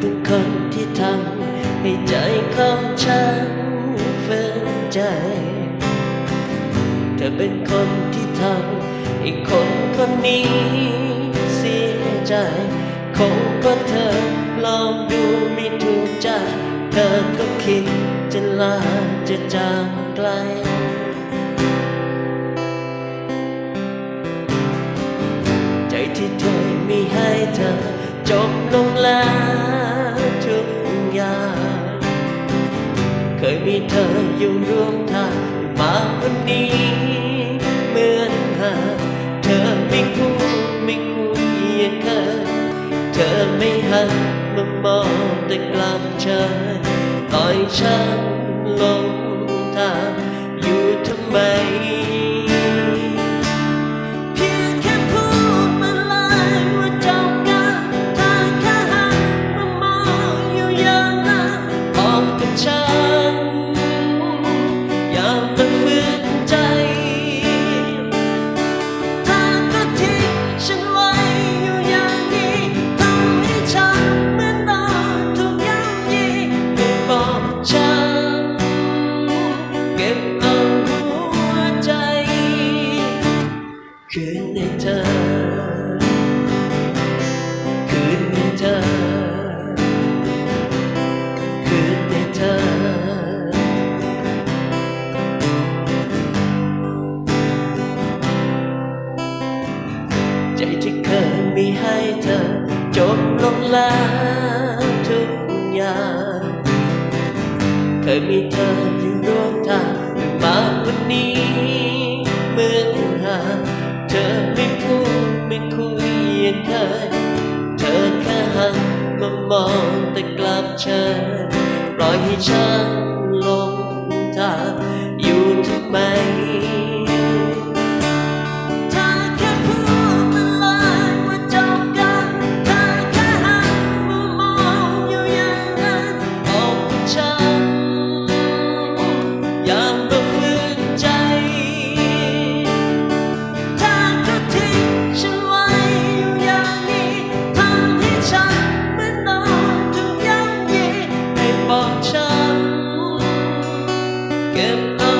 คือคนที่ทำให้ใจของฉันฝืนใจ เธอเป็นคนที่ทำให้คนคนนี้เสียใจ คงก็เธอลองดูไม่ถูกใจ เธอก็คิดจะลาจะจางไกลใจที่เธอมีให้เธอจบลงแล้ว มีเธออยู่ร่วมทางมาวันนี้เหมือนหาเธอไม่คูดไม่คุยอย่างเคยเธอไม่หันมามองแต่กลับเฉยปล่อยฉันลงทาง เคยมีเธออยู่ร่วมทางมาวันนี้เหมือนห่างเธอไม่พูดไม่คุยยังเคยเธอแค่หันมามองแต่กลับเชิญปล่อยให้ฉัน again.